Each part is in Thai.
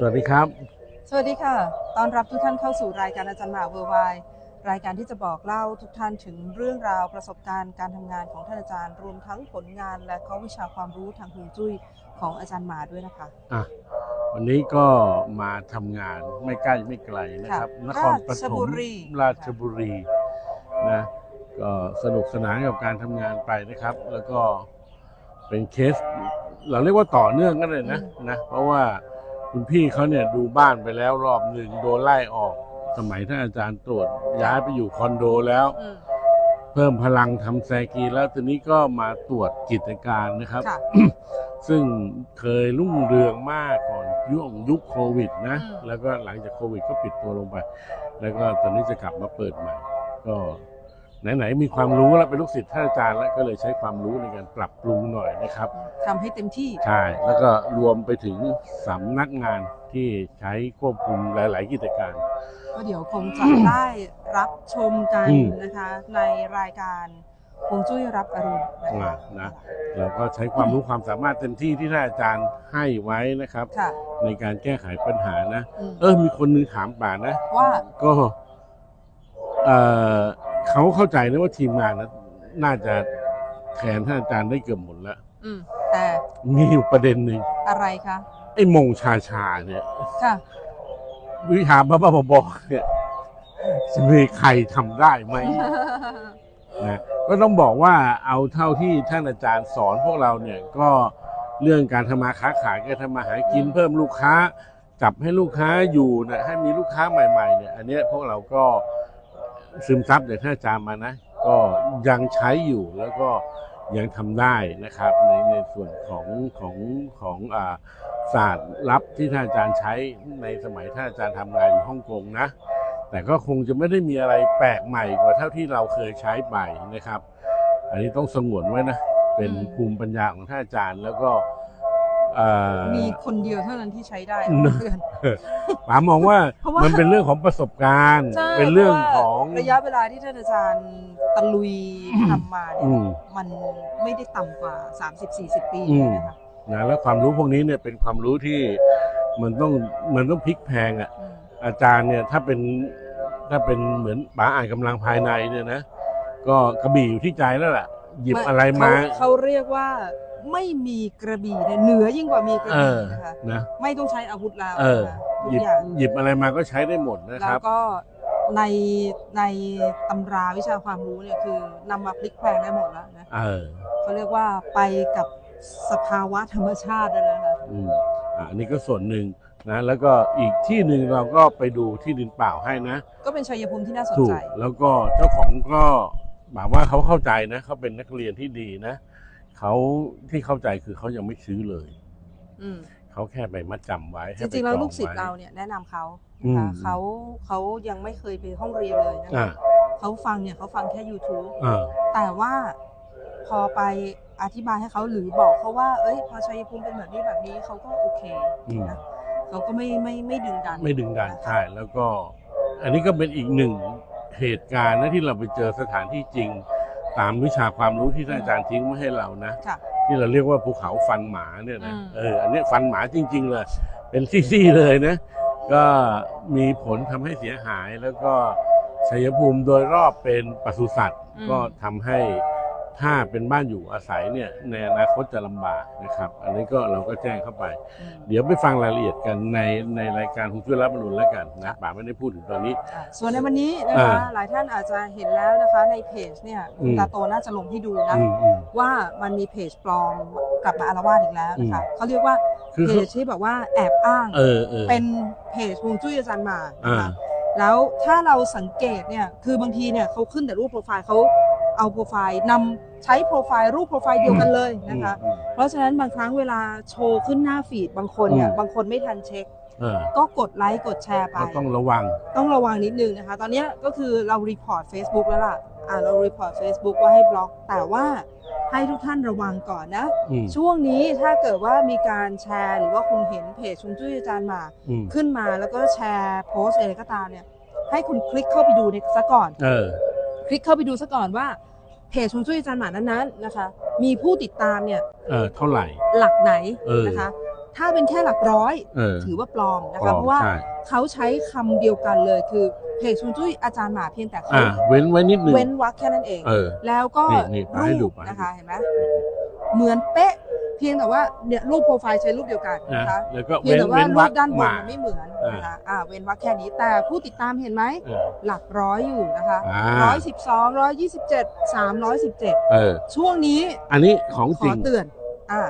สวัสดีครับ สวัสดีค่ะต้อนรับทุกท่านเข้าสู่รายการอาจารย์หมาเวอร์ไวรายการที่จะบอกเล่าทุกท่านถึงเรื่องราวประสบการณ์การทำงานของท่านอาจารย์ รวมทั้งผลงานและข้อวิชาความรู้ทางฮวงจุ้ยของอาจารย์หมาด้วยนะคะอะวันนี้ก็มาทำงานไม่ใกล้ไม่ไกลนะครับค่ะนครปราชฐบุมรีราชบุรีนะก็สนุกสนานกับการทำงานไปนะครับ แล้วก็เป็นเคส เราเรียกว่าต่อเนื่องกันเลยนะนะเพราะว่า คุณพี่เขาเนี่ยดูบ้านไปแล้วรอบหนึ่งโดนไล่ออก สมัยท่านอาจารย์ตรวจย้ายไปอยู่คอนโดแล้ว อืมเพิ่มพลังทำแซกีแล้วทีนี้ก็มาตรวจกิจการนะครับ ค่ะ ซึ่งเคยรุ่งเรืองมากก่อนยุคยุคโควิดนะ อืม แล้วก็หลังจากโควิดก็ปิดตัวลงไป แล้วก็ตอนนี้จะกลับมาเปิดใหม่ ก็ ไหนๆมีความรู้แล้วเป็นลูกศิษย์ท่านอาจารย์แล้วก็เลยใช้ความรู้ในการปรับปรุงหน่อยนะครับ ทำให้เต็มที่ ใช่ แล้วก็รวมไปถึงสำนักงานที่ใช้ควบคุมหลาย ๆ กิจการ ก็เดี๋ยวคงจะได้รับชมกันอืม นะคะ ในรายการฮวงจุ้ยรับอรุณนะคะ อ่านะเราก็ใช้ความรู้ความสามารถเต็มที่ที่ท่านอาจารย์ให้ไว้นะครับ ค่ะในการแก้ไขปัญหานะอืมเออมีคนนึงถามป่านะ ว่าก็เออ เขาเข้าใจนะว่าทีมงานนะน่าจะแทนท่านอาจารย์ได้เกือบหมดแล้ว อืมแต่มีอยู่ประเด็นหนึ่งอะไรคะไอ้มงชาชาเนี่ย ค่ะ วิชาบ้าๆบอๆเนี่ยจะมีใครทำได้ไหม นะก็ต้องบอกว่าเอาเท่าที่ท่านอาจารย์สอนพวกเราเนี่ยก็เรื่องการทำมาค้าขายการทำมาหากินเพิ่มลูกค้า จับให้ลูกค้าอยู่นะให้มีลูกค้าใหม่ๆเนี่ยอันเนี้ยพวกเราก็ ซึมซับจากท่านอาจารย์มานะ ก็ยังใช้อยู่แล้วก็ยังทำได้นะครับ ในในส่วนของของของอ่าศาสตร์ลับที่ท่านอาจารย์ใช้ในสมัยท่านอาจารย์ทำงานอยู่ฮ่องกงนะ แต่ก็คงจะไม่ได้มีอะไรแปลกใหม่กว่าเท่าที่เราเคยใช้ไปนะครับ อันนี้ต้องสงวนไว้นะ เป็นภูมิปัญญาของท่านอาจารย์แล้วก็ เอ่อมีคนเดียวเท่านั้นที่ใช้ได้อืมเพื่อน ป๋ามองว่าเพราะว่ามัมันเป็นเรื่องของประสบการณ์ ใช่เป็นเรื่องพาะขว่าองระยะเวลาที่ท่านอาจารย์ตะลุยทำมาเนี่อืยม มันไม่ได้ต่ำกว่า 30-40 ปีอืมนะคะนะแล้วความรู้พวกนี้เนี่ยเป็นความรู้ที่มันต้องมันต้องพลิกแพลงอะ อืม อาจารย์เนี่ยถ้าเป็นถ้าเป็นเหมือนป๋าอ่านกำลังภายในเนี่ยนะ ก็กระบี่อยู่ที่ใจแล้วแหละหยิบอะไรมา เขเขาเรียกว่า ไม่มีกระบี่เนี่ยเหนือยิ่งกว่ามีกระเอบี่อนะคะนะไม่ต้องใช้อาวุธแล้วเออ นะคะทุหยิกบอย่างหยิบอะไรมาก็ใช้ได้หมดนะคแล้รัวบ ก็ในในตำราวิชาความรู้เนี่ยคือนำมาพลิกแพลงได้หมดแล้วนะ เออเขาเรียกว่าไปกับสภาวะธรรมชาติแล้วนะคะอืมอะอันนี้ก็ส่วนหนึ่งนะ แล้วก็อีกที่หนึ่งเราก็ไปดูที่ดินเปล่าให้นะ ก็เป็นชัยภูมิที่น่าสนถูกใจแล้วก็เจ้าของก็แบบว่าเขาเข้าใจนะเขาเป็นนักเรียนที่ดีนะ เขาที่เข้าใจคือเขายังไม่ซื้อเลย อืม เขาแค่ไปมัดจำไว้จให้ไปริงๆแล้วจอลูกศิษย์ไว้เราเนี่ยแนะนำเขาอืนะคะมเขาเขายังไม่เคยไปห้องเรียนเลยนะอ่าคะเขาฟังเนี่ยเขาฟังแค่ YouTube อ่า แต่ว่าพอไปอธิบายให้เขาหรือบอกเขาว่า เอ้ย พอชัยภูมิเป็นแบบนี้แบบนี้เขาก็โอเคอืม นะเขาก็ไม่ไม่ไม่ดึงดันไม่ดึงดันนะคะ ใช่แล้วก็ อันนี้ก็เป็นอีกหนึ่งเหตุการณ์นะที่เราไปเจอสถานที่จริง ตามวิชาความรู้ที่ท่านอาจารย์ทิ้งไว้ให้เรานะ ค่ะ ที่เราเรียกว่าภูเขาฟันหมาเนี่ยนะอืม เอออันเนี้ยฟันหมาจริง ๆ เลย เป็นซี่ๆเลยนะ ก็มีผลทำให้เสียหายแล้วก็ชัยภูมิโดยรอบเป็นปศุสัตว์ก็ทำให้ ถ้าเป็นบ้านอยู่อาศัยเนี่ยในอนาคตจะลำบากนะครับ อันนี้ก็เราก็แจ้งเข้าไปอืมเดี๋ยวไปฟังรายละเอียดกันในในรายการฮุงจุ้ยรับบรรลุนแล้วกันนะป๋าไม่ได้พูดถึงตอนนี้ อะส่วนในวันนี้นะคะอ่าหลายท่านอาจจะเห็นแล้วนะคะในเพจเนี่ยคุณอืม ตาโตน่าจะลงให้ดูนะ อืมอืม ว่ามันมีเพจปลอมกลับมาอารวาสอีกแล้วนะคะเขาเรียกว่าคือเพจที่แบบว่าแอบอ้างเออเออเป็นเพจฮวงจุ้ยอาจารย์หมานะอ่าคะแล้วถ้าเราสังเกตเนี่ยคือบางทีเนี่ยเขาขึ้นแต่รูปโปรไฟล์เขา เอาโปรไฟล์นำใช้โปรไฟล์รูปโปรไฟล์เดียวกันเลยนะคะ อืม เพราะฉะนั้นบางครั้งเวลาโชว์ขึ้นหน้าฟีดบางคนเนี่ยอืม บางคนไม่ทันเช็ค เออก็กดไลค์กดแชร์ไป ก็ต้องระวัง ต้องระวังนิดนึงนะคะ ตอนเนี้ยก็คือเรารีพอร์ต Facebook แล้วล่ะ อ่าเรารีพอร์ต Facebook ว่าให้บล็อก แต่ว่าให้ทุกท่านระวังก่อนนะ อืมช่วงนี้ถ้าเกิดว่ามีการแชร์ หรือว่าคุณเห็นเพจชุนจุ้ยอาจารย์หมา อืมขึ้นมาแล้วก็แชร์โพสต์อะไรก็ตามเนี่ย ให้คุณคลิกเข้าไปดูในซะก่อน เออ คลิกเข้าไปดูซะก่อนว่า เพจชุนจุ้ยอาจารย์หมานั้นๆนะคะ มีผู้ติดตามเนี่ยเออเท่าไหร่ หลักไหนเออนะคะ ถ้าเป็นแค่หลักร้อยเออถือว่าปลอมนะปลคะอมเพราะว่าใช่เขาใช้คำเดียวกันเลยคือเพจชุนจุ้ยอาจารย์หมาเพียงแต่เขาอ่าเว้นไว้นิดนึงเว้นวรรคแค่นั้นเองเออแล้วก็นี่นี่มาให้ดูรูปมาให้ดูนะคะเห็นไหมเหมือนเป๊ะ เพียงแต่ว่าเนี่ยรูปโปรไฟล์ใช้รูปเดียวกันนะนะคะแล้วก็เพียงเว้นแต่ว่าเว้นรูวัปกด้านบนมามันไม่เหมือนอ่านนะคะอ่าเว้นวรรคแค่นี้แต่ผู้ติดตามเห็นไหมเออหลักร้อยอยู่นะคะอ่าร้อยสิบสองร้อยยี่สิบเจ็ดสามร้อยสิบเจ็ดเออช่วงนี้อันนี้ของขจริองเตือนอ่า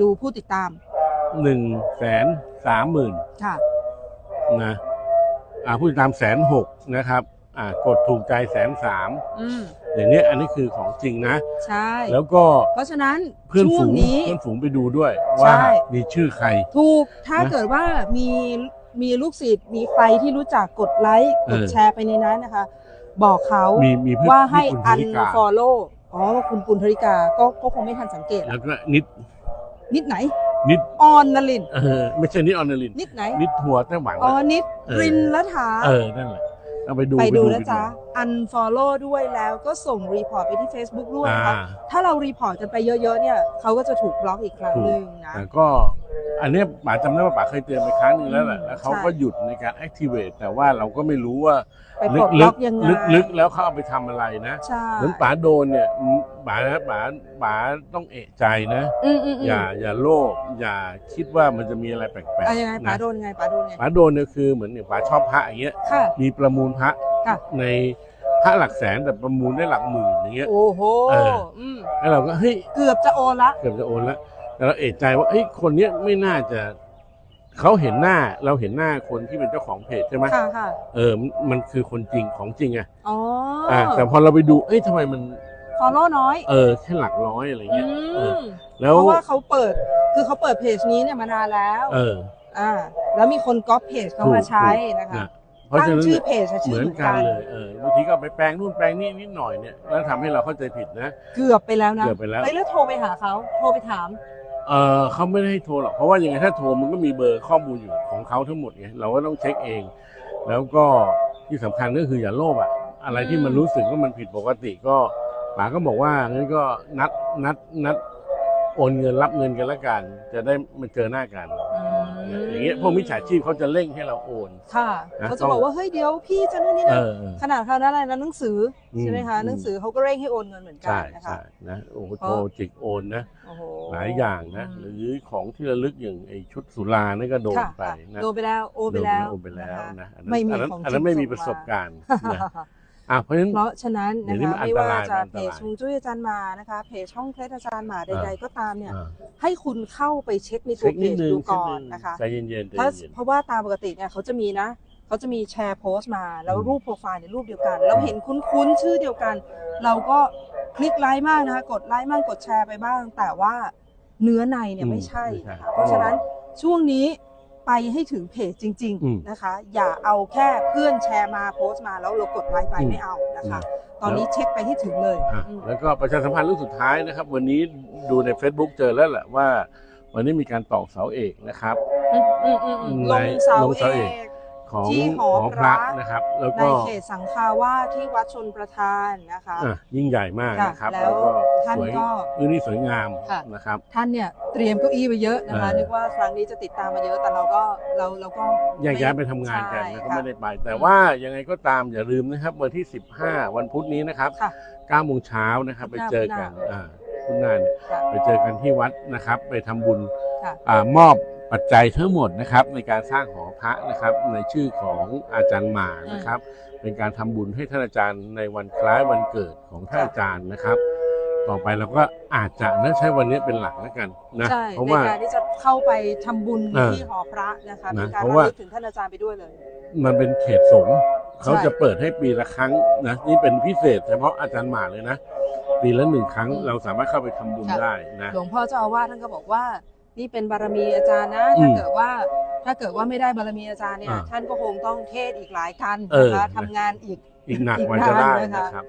ดูผู้ติดตามหนึ่งแสนสามหมื่นค่ะนะอ่าผู้ติดตามแสนหกนะครับ อ่ากดถูกใจแสนสามอืมอย่างเนี้ยอันนี้คือของจริงนะ ใช่ แล้วก็เพราะฉะนั้นเพื่อนช่วฝูงงนี้ เพื่อนฝูงไปดูด้วยว่าใช่ มีชื่อใคร ถูกถ้านะเกิดว่ามีมีลูกศิษย์มีใครที่รู้จักกดไลค์เอกอดแชร์ไปในนั้นนะคะ บอกเขามีมีเพื่อนว่าให้มีคุณธอันนิกาฟอลโล่อ๋อคุณปุณธริกาก็ก็คงไม่ทันสังเกต แล้วก็นิดนิดไหน นิดออนนลิน เออไม่ใช่นิดออนเนลิน นิดไหนนิดทัวร์ไต้หวันอ๋อ นะ นิดเออ รินละถาเออนั่นแหละ เอาไปดูไปดูไปนะจ๊ะ unfollow ด้วยแล้วก็ส่งรีพอร์ตไปที่ Facebook ด้วยอ่านะคะถ้าเรารีพอร์ตกันไปเยอะๆเนี่ยเขาก็จะถูกบล็อกอีกครั้งถูกหนึ่งนะ แต่ก็ อันเนี้ยป๋าจำได้ว่าป๋าเคยเตือนไปครั้งหนึงแล้วแหละอืมแล้วเขาใช่ก็หยุดในการ activate แต่ว่าเราก็ไม่รู้ว่าไปปลดล็อกยังไงลึกๆแล้วเขาเอาไปทำอะไรนะ ใช่เหมือนป๋าโดนเนี่ยอืมป๋าป๋าป๋าต้องเอะใจนะ อืมอืมอืมอย่าอย่าโลภอย่าคิดว่ามันจะมีอะไรแปลกอะยังไงๆป๋านะโดนไงป๋าโดนไงป๋าโดนเนี่ยคือเหมือนเนี่ยป๋าชอบพระอย่างเงี้ย ค่ะ มีประมูลพระค่ะ ในพระหลักแสนแต่ประมูลได้หลักหมื่นอย่างเงี้ย โอ้โหเออ อืมแล้วเราก็เฮ้ยเกือบจะโอนละเกือบจะโอนแล้ว แต่เราเอะใจว่าเฮ้ยคนเนี้ยไม่น่าจะเขาเห็นหน้าเราเห็นหน้าคนที่เป็นเจ้าของเพจใช่ไหมค่ะค่ะเออมันมันคือคนจริงของจริงไงอ๋ออ่า แต่พอเราไปดูเอ้ยทำไมมัน ฟอลโล่น้อยเออแค่หลักร้อยอะไรอืเงี้ย เออมแล้วเพราะว่าเขาเปิดคือเขาเปิดเพจนี้เนี่ยมานานแล้วเออ อ่าแล้วมีคนก๊อปเพจเขามาใช้นะคะนะเพราะตั้ฉะงนั้นชื่อเนี่ยเพจอะเหชื่อมือนเหมือนกักันนเลยเออบางทีก็เอาไปแปลงนู่นแปลงนี่นิดหน่อยเนี่ยแล้วทำให้เราเข้าใจผิดนะ เกือบไปแล้วนะเกือบไปแล้วเอ้ยแล้วโทรไปหาเขาโทรไปถาม เออเขาไม่ได้ให้โทรหรอกเพราะว่ายังไงถ้าโทรมันก็มีเบอร์ข้อมูลอยู่ของเขาทั้งหมดไงเราก็ต้องเช็คเอง แล้วก็ที่สำคัญก็คืออย่าโลภอะอะไรที่มันรู้สึกว่ามันผิดปกติก็ป๋าก็บอกว่างั้นก็นัดนัดนัดโอนเงินรับเงินกันละกัน จะได้มาเจอหน้ากัน อ ย่างเงี้ยพวกมิจฉาชีพเขาจะเร่งให้เราโอน ค่ะนะเขาต้จะองบอกว่าเฮ้ยเดี๋ยวพี่จะนู่นนี่เอนะอเออขนาดเขานั้นอะไรนะหนังสืออมใช่ไหมคะอืม หนังสือเขาก็เร่งให้โอนเงินเหมือนกันใช่นะคะใช่นะโอ้โหเพโทราะ รจิกโอนนะ โอ้โห หลายอย่างนะ อืม หรือของที่ระลึกอย่างไอ้ชุดสุรานั่นก็โดนค่ะไปค่ะนะโดนไปแล้วโอนไปแล้วโดนไปแล้วนะคะ นะอันนั้นไม่มีอันนั้นของจริงอันนั้นไม่มีส่งมา ประสบการณ์นะ อะเพราะฉะนั้น เพราะฉะนั้นเดี๋นะยวนี้คะมันอันไม่ตว่ารายจะมันอันเพตรายจชุงจุ้ยอาจารย์มานะคะเพจช่องเคล็ดอาจารย์หมาใด อ่า ๆ ก็ตามเนี่ย อ่าให้คุณเข้าไปเช็คในตัเช็วคเพนิดจนึงดูก่อนนิดนึงนะคะใจเย็นๆใจถ้าเย็น เพราะว่าตามปกติเนี่ยเขาจะมีนะเขาจะมีแชร์โพสต์มา แล้วอืม รูปโปรไฟล์ในยรูปเดียวกัน เราเห็นคุ้นๆชื่อเดียวกัน เราก็คลิกไลค์มากนะคะกดไลค์บ้างกดแชร์ไปบ้าง แต่ว่าเนื้อในเนี่ยไม่ใช่นะคะเพราะฉะนั้นช่วงนี้ ไปให้ถึงเพจจริง อืม ๆนะคะ อย่าเอาแค่เพื่อนแชร์มาโพสต์มาแล้วเรากดไลค์ไปอืมไม่เอานะคะอืมตอนนี้เช็คไปให้ถึงเลยอะอืม แล้วก็ประชาสัมพันธ์เรื่องสุดท้ายนะครับ วันนี้ดูใน Facebook เจอแล้วแหละว่า วันนี้มีการตอกเสาเอกนะครับ อืมอืมอืมอืมลในงเสาลงเสาเอเอก ก ของที่หอพระพระนะครับ แล้วในก็เขตสังฆาวาสที่วัดชนประทานนะคะ อะยิ่งใหญ่มากค่ะนะครับแล้วก็ท่านสวยก็พื้นที่สวยงามค่ะ นะครับ ท่านเนี่ยเตรียมเก้าอี้ไปเยอะนะคะเออนึกว่าครั้งนี้จะติดตามมาเยอะแต่เราก็เราเราก็แยกย้ายไปทำงานกันใช่แล้วก็ค่ะไม่ได้ไป แต่ว่ายังไงก็ตามอย่าลืมนะครับ วันที่ 15 วันพุธนี้นะครับค่ะ 9โมงเช้านะครับ ไปเจอกันพุธหน้าอ่าคุณนานค่ะ ไปเจอกันที่วัดนะครับ ไปทำบุญค่ะ อ่ามอบ ปัจจัยทั้งหมดนะครับในการสร้างหอพระนะครับในชื่อของอาจารย์หมานะครับ เป็นการทำบุญให้ท่านอาจารย์ในวันคล้ายวันเกิดของท่านอาจารย์นะครับ ต่อไปเราก็อาจจะนะใช้วันนี้เป็นหลักแล้วกันนะใช่เพราะในว่าการที่จะเข้าไปทำบุญเออที่หอพระนะคะนะมีการเพราะว่าระลึกถึงท่านอาจารย์ไปด้วยเลย มันเป็นเขตสงฆ์เขาใช่จะเปิดให้ปีละครั้งนะนี่เป็นพิเศษเฉพาะอาจารย์หมาเลยนะปีละหนึ่งครั้งอืมเราสามารถเข้าไปทำบุญค่ะได้นะหลวงพ่อเจ้าอาวาสท่านก็บอกว่า นี่เป็นบารมีอาจารย์นะอืถ้ามเกิดว่า ถ้าเกิดว่าไม่ได้บารมีอาจารย์เนี่ยอ่าท่านก็คงต้องเทศอีกหลายกันเออนะคะทำงานอีกอีกหนักอีกมันจะได้นานนะคะนะครับ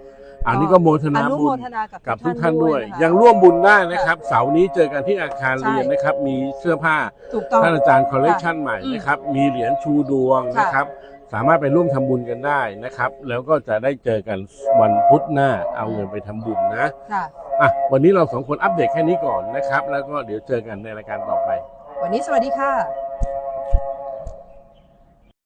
อันนี้ก็โมทอนานุบุโมญทนากับกับทุกท่านด้วยนะคะยังร่วมบุญได้นะครับ เสาร์นี้เจอกันที่อาคารใช่เรียนนะครับ มีเสื้อผ้าถูกต้องท่านอาจารย์คอลเลกชันใหม่อืมนะครับ มีเหรียญชูดวงค่ะนะครับ สามารถไปร่วมทำบุญกันได้นะครับ แล้วก็จะได้เจอกันวันพุธหน้า เอาเงินไปทำบุญนะค่ะ อะวันนี้เราสองคนอัปเดตแค่นี้ก่อนนะครับ แล้วก็เดี๋ยวเจอกันในรายการต่อไป วันนี้สวัสดีค่ะ